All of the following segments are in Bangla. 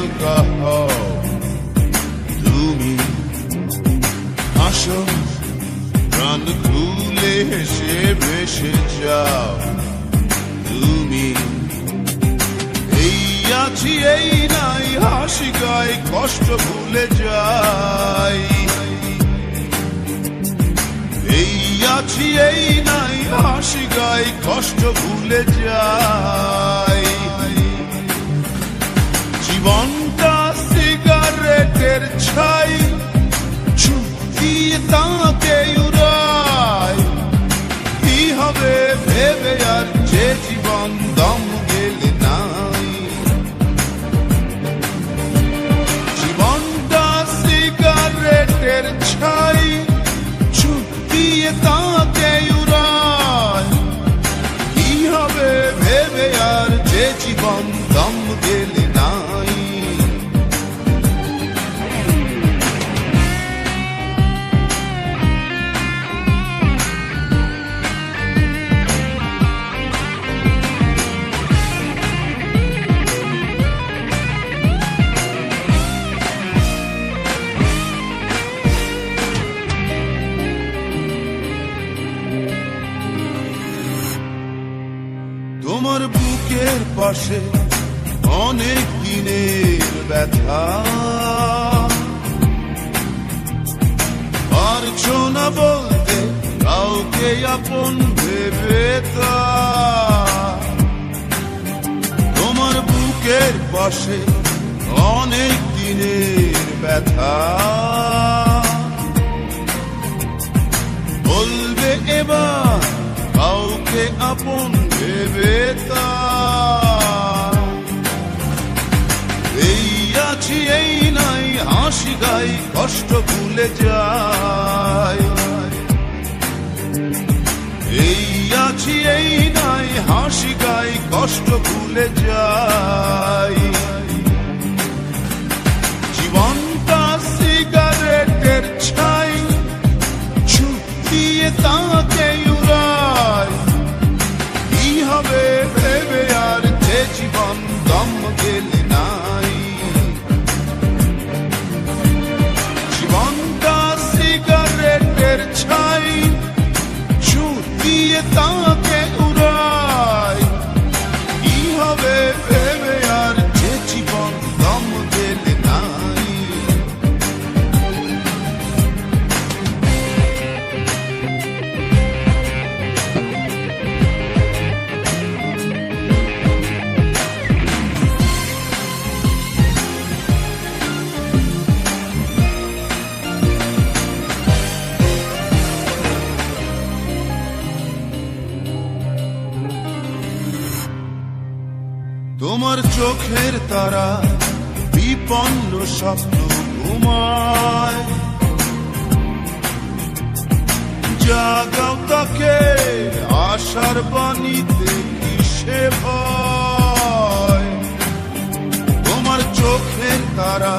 alcohol. তুমি আসো, প্রাণ খুলে হেসে ভেসে যাও। তুমি এই আছি, এই নাই, হাসি গায়ে, কষ্ট ভুলে যাই। এই আছি, এই নাই, হাসি গায়ে, কষ্ট ভুলে যাই। জীবনটা সিগারেটের ছাই চুক্তি তাকে কি হবে ভেবে আর যে জীবন দম গেলে নাই। জীবন দম গেলে বুকের পাশে অনেক দিনের ব্যথা পারছ না বলতে কাউকে আপন ভেবে। তোমার বুকের পাশে অনেক দিনের ব্যথা বলবে এবার কাউকে আপন ভেবে তা। গাই কষ্ট ভুলে যায়। এই আছি এই নাই হাসি গাই কষ্ট ভুলে যায়। up তোমার চোখের তারা বিপন্ন স্বপ্ন ঘুমায়। জাগাও তাকে আশার বাণীতে কিসে ভয়? তোমার চোখের তারা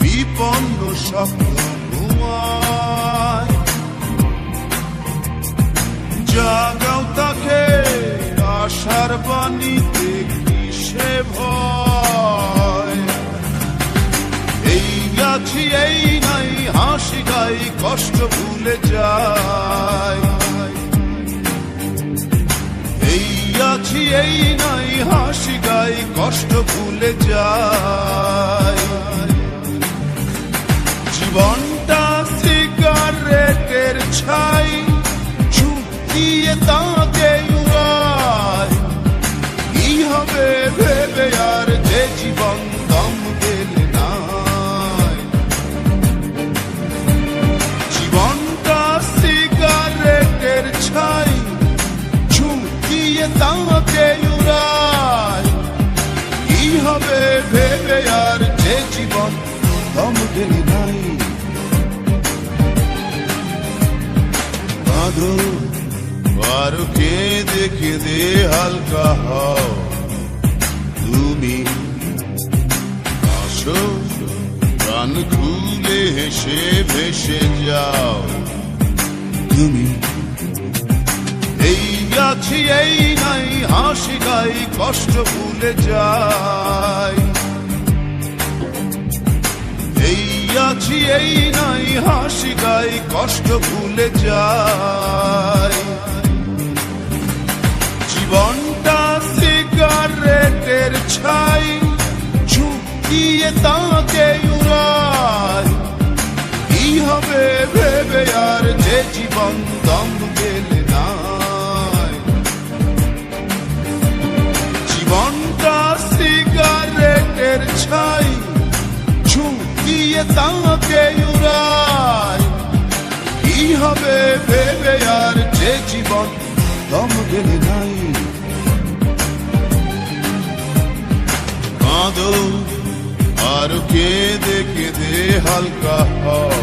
বিপন্ন স্বপ্ন ঘুমায়। জাগাও তাকে আশার বাণীতে কিসে ভয়। এই আছি এই নাই, হাসি গাই, কষ্ট ভুলে যায় এই আছি এই নাই, হাসি গাই, কষ্ট ভুলে যায় জীবনটা দম গেলে নাই কাঁদো আর কেঁদে কেঁদে হালকা হও তুমি আসো প্রাণ খুলে হেসে ভেসে যাও তুমি এই আছি এই নাই হাসি গাই কষ্ট ভুলে যাই আছি এই নাই হাসি গাই, কষ্ট ভুলে যাই। জীবনটা সিগারেটের ছাই, ঝুঁকিয়ে তাকে উড়াই। কি হবে ভেবে আর যে জীবন তাকে উড়ায় কি হবে ভেবে আর যে জীবন দম গেলে নাই। কাঁদো, আর কেঁদে কেঁদে হালকা হও।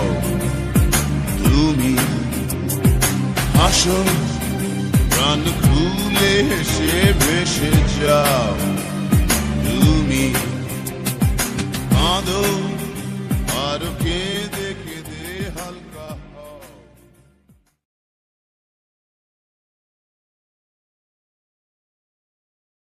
তুমি হাসো, প্রাণ খুলে হেসে ভেসে যাও। তুমি কাঁদো